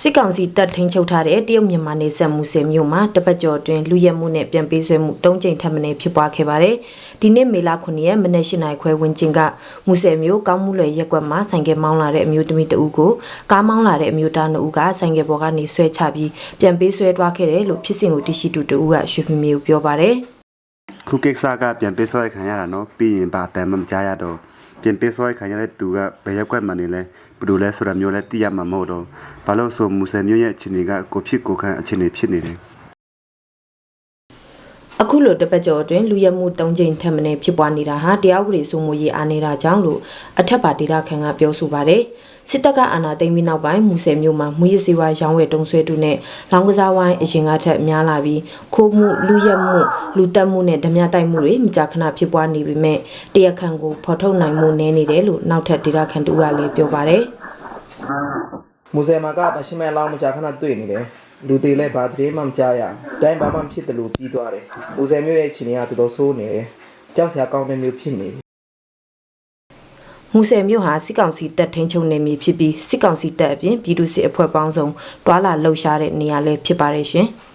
စစ်ကောင်စီတပ်ထိန်းချုပ်ထားတဲ့တရုတ်မြန်မာနယ်စပ်မူဆယ်မြို့မှာတပတ်ကျော်အတွင်းလူရဲမှုနဲ့ပြန်ပေးဆွဲမှု၃ကြိမ်ထပ်မံဖြစ်ပွားခဲ့ပါတယ်။ဒီနေ့မေလ9ရက်မနက်၈နာရီခွဲဝန်းကျင်ကမူဆယ်မြို့ကောင်းမှုလွယ်ရက်ကွက်မှာဆိုင်ကယ်မောင်းလာတဲ့အမျိုးသမီးတဦးကိုကားမောင်းလာတဲ့အမျိုးသားနှစ်ဦးကဆိုင်ကယ်ပေါ်ကနေဆွဲချပြီးပြန်ပေးဆွဲသွားခဲ့တယ်လို့ဖြစ်စဉ်ကိုတရှိတူတဦးကရွှေဖီမီကိုပြောပါတယ်။ခုကိစ္စကပြန်ပေးဆွဲခံရတာနော်ပြီးရင်ဘာတမ်းမှမကြားရတော့ ပြန်ပေးဆွဲခံရတဲ့သူကဘယ်ရက်ကွက်မှနေလဲဘယ်လိုလဲဆိုတာမျိုးလဲသိရမှာမဟုတ်တော့ဘာလို့ဆိုမူဆယ်မျိုးရဲ့အခြေအနေကကိုဖြစ်ကိုခန့်အခြေအနေဖြစ်နေတယ် အခုလိုတပတ်ကျော်အတွင်းလူရဲမှု၃ကြိမ်ထပ်မံဖြစ်ပွားနေတာဟာတရားဥပဒေစိုးမိုးရေးအားနေတာကြောင့်လို့အထက်ပါဒေတာခန်ကပြောဆိုပါတယ်စစ်တပ်ကအာဏာသိမ်းပြီးနောက်ပိုင်းမူဆယ်မြို့မှာမူရစီဝါရောင်းဝယ်တုံးဆွဲတုနဲ့လောင်ကစားဝိုင်းအရင်ကထက်များလာပြီးခိုးမှုလူရဲမှုလူတက်မှုနဲ့ဓမြတိုက်မှုတွေမကြာခဏဖြစ်ပွားနေပေမဲ့တရားခံကိုဖော်ထုတ်နိုင်မှုနည်းနေတယ်လို့နောက်ထပ်ဒေတာခန်တူကလည်းပြောပါတယ် မူဆယ်မှာကပရှင်းမဲ့လောင်းမကြာခဏတွေ့နေတယ်လူတွေလည်းဘာတည်းမှမကြားရတိုင်းဘာမှမဖြစ်တယ်လို့ပြီးသွားတယ်မူဆယ်မြို့ရဲ့အခြေအနေကတော်တော်ဆိုးနေတယ်ကြောက်စရာကောင်းတဲ့မျိုးဖြစ်နေပြီမူဆယ်မြို့ဟာစစ်ကောင်စီတပ်ထိန်းချုပ်နေမည်ဖြစ်ပြီးစစ်ကောင်စီတပ်အပြင်ပြည်သူစစ်အဖွဲ့ပေါင်းစုံတွာလာလှုပ်ရှားတဲ့နေရာလည်းဖြစ်ပါတယ်ရှင်။